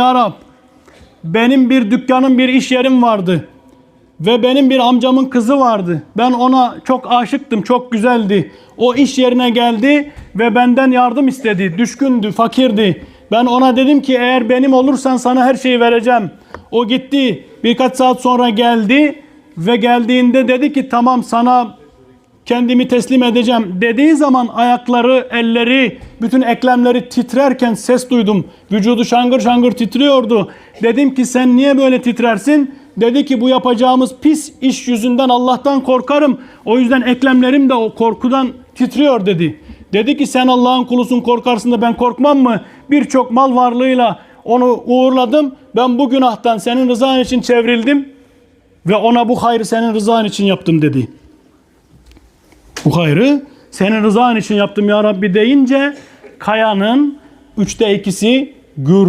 Ya Rab, benim bir dükkanım, bir iş yerim vardı. Ve benim bir amcamın kızı vardı. Ben ona çok aşıktım, çok güzeldi. O iş yerine geldi ve benden yardım istedi. Düşkündü, fakirdi. Ben ona dedim ki eğer benim olursan sana her şeyi vereceğim. O gitti. Birkaç saat sonra geldi ve geldiğinde dedi ki tamam sana kendimi teslim edeceğim dediği zaman ayakları, elleri, bütün eklemleri titrerken ses duydum. Vücudu şangır şangır titriyordu. Dedim ki sen niye böyle titrersin? Dedi ki bu yapacağımız pis iş yüzünden Allah'tan korkarım. O yüzden eklemlerim de o korkudan titriyor dedi. Dedi ki sen Allah'ın kulusun korkarsın da ben korkmam mı? Birçok mal varlığıyla onu uğurladım. Ben bu günahtan senin rızan için çevrildim ve ona bu hayrı senin rızan için yaptım dedi. Bu hayrı senin rızan için yaptım ya Rabbi deyince kayanın üçte ikisi gür